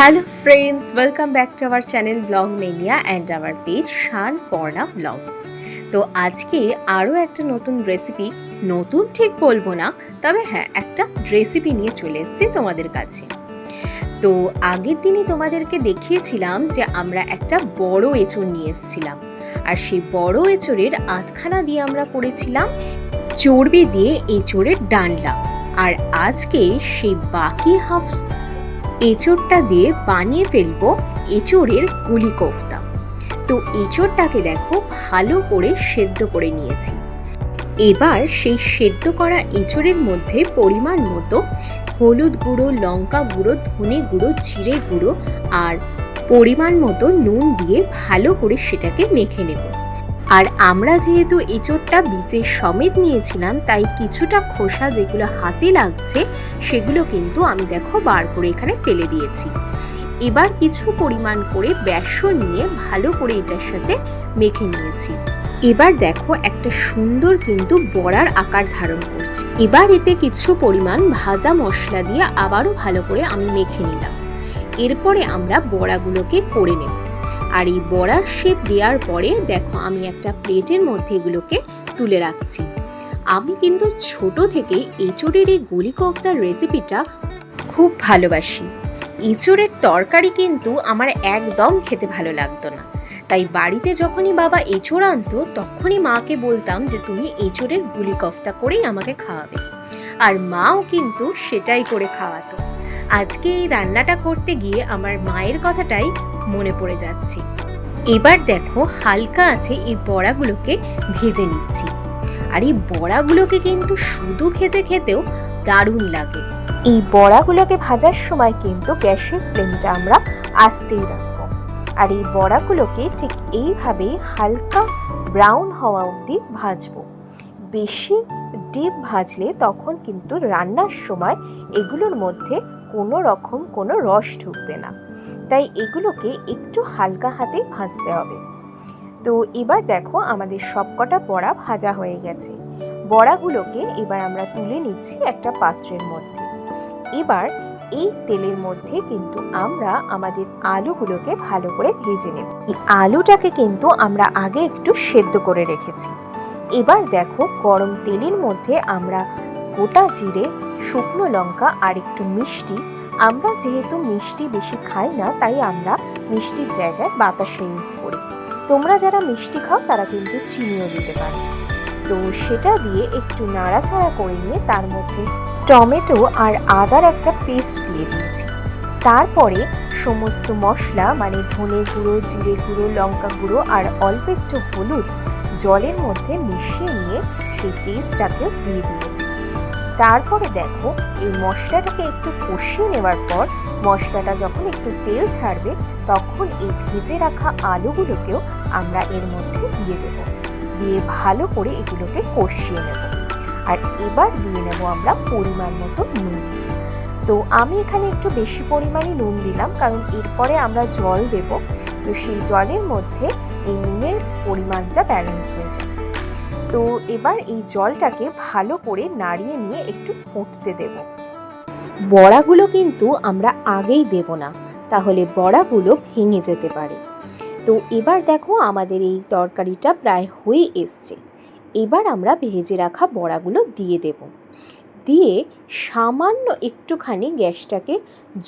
Hello friends welcome back to our channel blog mania and our page Shan Parna blogs তো আজকে আরও একটা নতুন রেসিপি নতুন ঠিক বলব না, তবে হ্যাঁ একটা রেসিপি নিয়ে চলে এসেছি তোমাদের কাছে। তো আগের দিনই তোমাদেরকে দেখিয়েছিলাম যে আমরা একটা বড় এঁচড় নিয়ে এসেছিলাম। আর সেই বড় এঁচড়ের আধখানা দিয়ে আমরা করেছিলাম চর্বি দিয়ে এঁচড়ের ডানলা আর আজকে সেই বাকি হাফ এঁচড়টা দিয়ে বানিয়ে ফেলব এঁচোড়ের গুলি কোফতা। তো এঁচড়টাকে দেখো ভালো করে সেদ্ধ করে নিয়েছি। এবার সেই সেদ্ধ করা এঁচড়ের মধ্যে পরিমাণ মতো হলুদ গুঁড়ো, লঙ্কা গুঁড়ো, ধনে গুঁড়ো, জিরে গুঁড়ো আর পরিমাণ মতো নুন দিয়ে ভালো করে সেটাকে মেখে নেব। আর আমরা যেহেতু এঁচড়টা বীজের সমেত নিয়েছিলাম, তাই কিছুটা খোসা যেগুলো হাতে লাগছে, সেগুলো কিন্তু আমি দেখো বার করে এখানে ফেলে দিয়েছি। এবার কিছু পরিমাণ করে বেসন নিয়ে ভালো করে এটার সাথে মেখে নিয়েছি। এবার দেখো একটা সুন্দর কিন্তু বড়ার আকার ধারণ করছে। এবার এতে কিছু পরিমাণ ভাজা মশলা দিয়ে আবারও ভালো করে আমি মেখে নিলাম। এরপরে আমরা বড়াগুলোকে করে নেব। আর এই বড়ার শেপ দেওয়ার পরে দেখো আমি একটা প্লেটের মধ্যে এগুলোকে তুলে রাখছি। আমি কিন্তু ছোট থেকে এঁচড়ের এই গুলি কোফতার রেসিপিটা খুব ভালোবাসি। এঁচড়ের তরকারি কিন্তু আমার একদম খেতে ভালো লাগতো না। তাই বাড়িতে যখনই বাবা এঁচড় আনতো, তখনই মাকে বলতাম যে তুমি এঁচড়ের গুলি কফতা করেই আমাকে খাওয়াবে। আর মাও কিন্তু সেটাই করে খাওয়াতো। আজকে এই রান্নাটা করতে গিয়ে আমার মায়ের কথাটাই মনে পড়ে যাচ্ছে। এবার দেখো হালকা আছে এই বড়াগুলোকে ভেজে নিচ্ছি। আর এই বড়াগুলোকে কিন্তু শুধু ভেজে খেতেও দারুণ লাগে। এই বড়াগুলোকে ভাজার সময় কিন্তু গ্যাসের ফ্লেমটা আমরা আস্তেই রাখব। আর এই বড়াগুলোকে ঠিক এইভাবেই হালকা ব্রাউন হওয়া অবধি ভাজবো। বেশি ডিপ ভাজলে তখন কিন্তু রান্নার সময় এগুলোর মধ্যে কোনো রকম কোনো রস ঢুকবে না। তাই এগুলোকে একটু হালকা হাতে ভাজতে হবে। তো এবার দেখো আমাদের সবকটা বড়া ভাজা হয়ে গেছে। বড়াগুলোকে এবার আমরা তুলে নিচ্ছি একটা পাত্রের মধ্যে। এবার এই তেলের মধ্যে কিন্তু আমরা আমাদের আলুগুলোকে ভালো করে ভেজে নেব। এই আলুটাকে কিন্তু আমরা আগে একটু সেদ্ধ করে রেখেছি। এবার দেখো গরম তেলের মধ্যে আমরা গোটা জিরে, শুকনো লঙ্কা আর একটু মিষ্টি আমরা যেহেতু মিষ্টি বেশি খাই না, তাই আমরা মিষ্টির জায়গায় বাতাসা ইউজ করি। তোমরা যারা মিষ্টি খাও, তারা কিন্তু চিনিও দিতে পারো তো সেটা দিয়ে একটু নাড়াচাড়া করে নিয়ে তার মধ্যে টমেটো আর আদার একটা পেস্ট দিয়ে দিয়েছি। তারপরে সমস্ত মশলা মানে ধনে গুঁড়ো, জিরে গুঁড়ো, লঙ্কা গুঁড়ো আর অল্প একটু হলুদ জলের মধ্যে মিশিয়ে নিয়ে সেই পেস্টটাকেও দিয়ে দিয়েছি। তারপরে দেখো, এই মশলাটাকে একটু কষিয়ে নেওয়ার পর মশলাটা যখন একটু তেল ছাড়বে, তখন এই ভেজে রাখা আলুগুলোকেও আমরা এর মধ্যে দিয়ে দেব। দিয়ে ভালো করে এগুলোকে কষিয়ে নেব। আর এবার দিয়ে নেব আমরা পরিমাণ মতো নুন। তো আমি এখানে একটু বেশি পরিমাণে নুন দিলাম, কারণ এরপরে আমরা জল দেব। তো সেই জলের মধ্যে এই নুনের পরিমাণটা ব্যালেন্স হয়ে যাবে। তো এবার এই জলটাকে ভালো করে নাড়িয়ে নিয়ে একটু ফুটতে দেব। বড়াগুলো কিন্তু আমরা আগেই দেব না, তাহলে বড়াগুলো ভেঙে যেতে পারে। তো এবার দেখো আমাদের এই তরকারিটা প্রায় হয়ে এসছে। এবার আমরা ভেজে রাখা বড়াগুলো দিয়ে দেব। দিয়ে সামান্য একটুখানি গ্যাসটাকে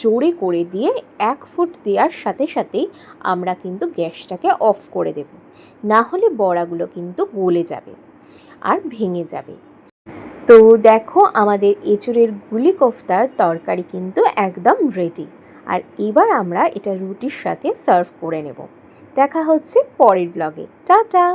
জোরে করে দিয়ে এক ফুট দেওয়ার সাথে সাথেই আমরা কিন্তু গ্যাসটাকে অফ করে দেব। না হলে বড়াগুলো কিন্তু গলে যাবে। আর ভেঙে যাবে। তো দেখো আমাদের এঁচুড়ের গুলি কোফতার তরকারি কিন্তু একদম রেডি আর এবার আমরা এটা রুটির সাথে সার্ভ করে নেব। দেখা হচ্ছে পরের ব্লগে টাটা!